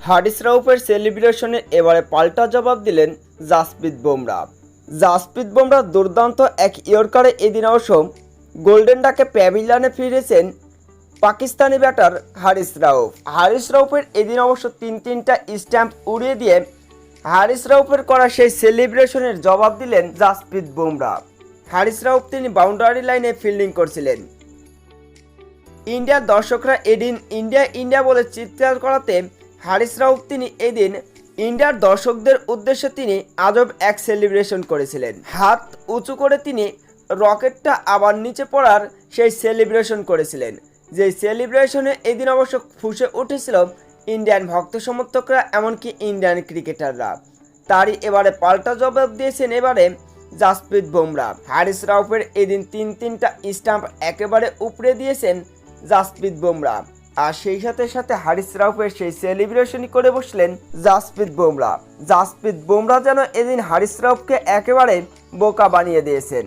হারিস রাউফের সেলিব্রেশনে এবারে পাল্টা জবাব দিলেন জাসপ্রীত বুমরা। জাসপ্রীত বুমরা দুর্দান্ত এক ইয়র্কারে এদিন অবশ্য গোল্ডেন ডাকে প্যাভিলিয়নে ফিরেছেন পাকিস্তানি ব্যাটার হারিস রাউফ হারিস রাউফের এদিন অবশ্য তিন তিনটা স্ট্যাম্প উড়িয়ে দিয়ে হারিস রাউফের করা সেই সেলিব্রেশনের জবাব দিলেন জাসপ্রীত বুমরা। হারিস রাউফ তিনি বাউন্ডারি লাইনে ফিল্ডিং করছিলেন। ইন্ডিয়ার দর্শকরা এদিন ইন্ডিয়া ইন্ডিয়া বলে চিৎকার করাতে হারিস রাউফ তিনি এদিন ইন্ডিয়ার দর্শকদের উদ্দেশ্যে তিনি আজব এক সেলিব্রেশন করেছিলেন। হাত উঁচু করে তিনি রকেটটা আবার নিচে পড়ার সেই সেলিব্রেশন করেছিলেন। যে সেলিব্রেশনে এদিন অবশ্য ফুসে উঠেছিল ইন্ডিয়ান ভক্ত সমর্থকরা এমনকি ইন্ডিয়ান ক্রিকেটাররা। তারই এবারে পাল্টা জবাব দিয়েছেন এবারে জাসপ্রীত বুমরা। হারিস রাউফের এদিন তিন তিনটা স্টাম্প একেবারে উপড়ে দিয়েছেন জাসপ্রীত বুমরা। আর সেই সাথে সাথে হারিস রাউফের সেই সেলিব্রেশনই করে বসলেন জাসপ্রিত বুমরা। জাসপ্রীত বুমরা যেন এদিন হারিস রাউফকে একেবারে বোকা বানিয়ে দিয়েছেন।